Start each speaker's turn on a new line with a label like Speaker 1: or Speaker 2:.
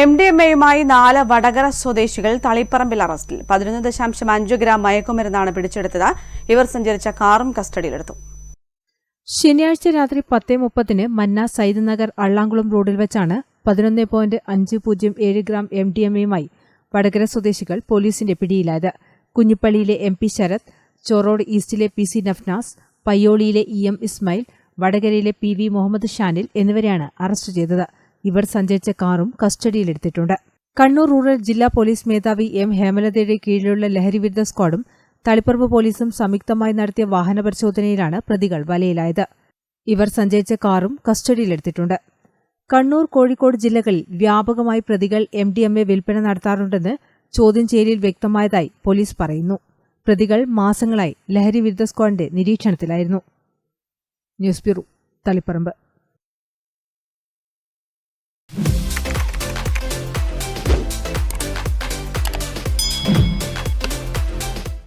Speaker 1: M D M എയുമായി നാല് വടകര സ്വദേശികൾ തളിപ്പറമ്പിൽ അറസ്റ്റിൽ. പതിനൊന്ന് ദശാംശം അഞ്ച് ഗ്രാം മയക്കുമരുന്നാണ് പിടിച്ചെടുത്തത്. ഇവർ സഞ്ചരിച്ച കാറും കസ്റ്റഡിയിലെടുത്തു.
Speaker 2: ശനിയാഴ്ച രാത്രി പത്തേ മുപ്പതിന് മന്ന സൈദ് നഗർ അള്ളാങ്കുളം റോഡിൽ വെച്ചാണ് പതിനൊന്ന് പോയിന്റ് അഞ്ച് പൂജ്യം ഏഴ് ഗ്രാം എം ഡി എം എയുമായി വടകര സ്വദേശികൾ പോലീസിന്റെ പിടിയിലായത്. കുഞ്ഞിപ്പള്ളിയിലെ എം പി ശരത് ചോറോഡ് ഈസ്റ്റിലെ പി സി നഫ്നാസ് പയ്യോളിയിലെ ഇ എം ഇസ്മായിൽ വടകരയിലെ പി വി മുഹമ്മദ് ഷാനിൽ എന്നിവരെയാണ് അറസ്റ്റ് ചെയ്തത്. ഇവർ സഞ്ചരിച്ച കാറും കസ്റ്റഡിയിലെടുത്തിട്ടുണ്ട്. കണ്ണൂർ റൂറൽ ജില്ലാ പോലീസ് മേധാവി എം ഹേമലതയുടെ കീഴിലുള്ള ലഹരിവിരുദ്ധ സ്ക്വാഡും തളിപ്പറമ്പ് പോലീസും സംയുക്തമായി നടത്തിയ വാഹന പരിശോധനയിലാണ് പ്രതികൾ വലയിലായത്. ഇവർ സഞ്ചരിച്ച കാറും കസ്റ്റഡിയിലെടുത്തിട്ടുണ്ട്. കണ്ണൂർ കോഴിക്കോട് ജില്ലകളിൽ വ്യാപകമായി പ്രതികൾ എം ഡി എം എ വിൽപ്പന നടത്താറുണ്ടെന്ന് ചോദ്യം ചെയ്യലിൽ വ്യക്തമായതായി പോലീസ് പറയുന്നു. പ്രതികൾ മാസങ്ങളായി ലഹരി വിരുദ്ധ സ്ക്വാഡിന്റെ നിരീക്ഷണത്തിലായിരുന്നു. News bureau Taliparamba.